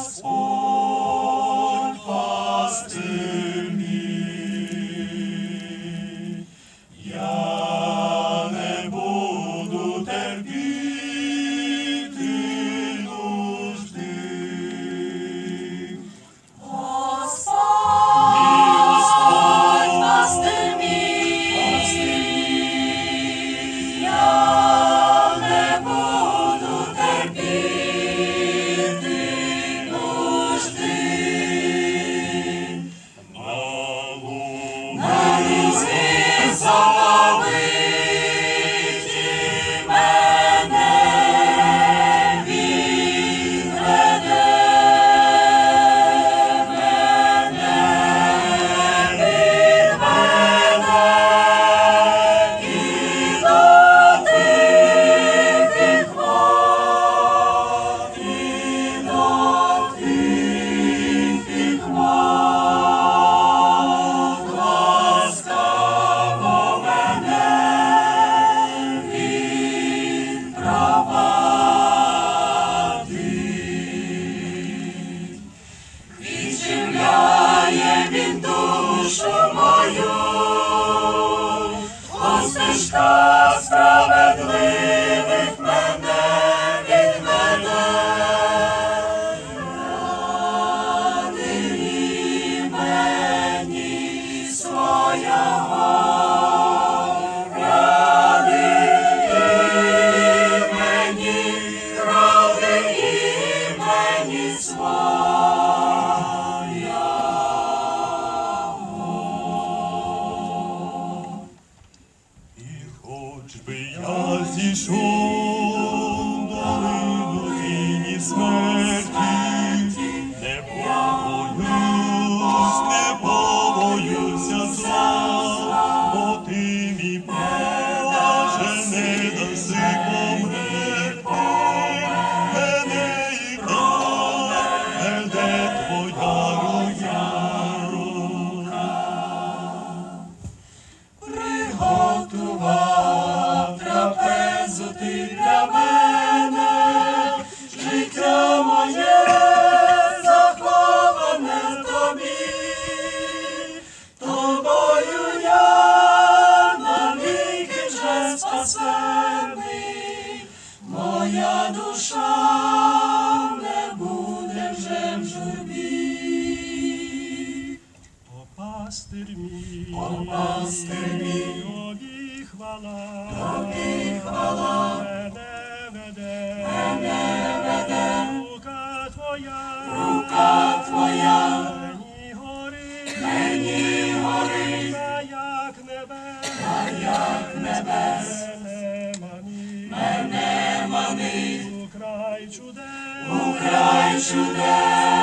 Oh. душа моя, о стежка. quasi chaud. моя душа не буде вже в журбі. О, пастир мій, о, пастир мій, тобі хвала, тобі хвала. чудес, Україн чудес.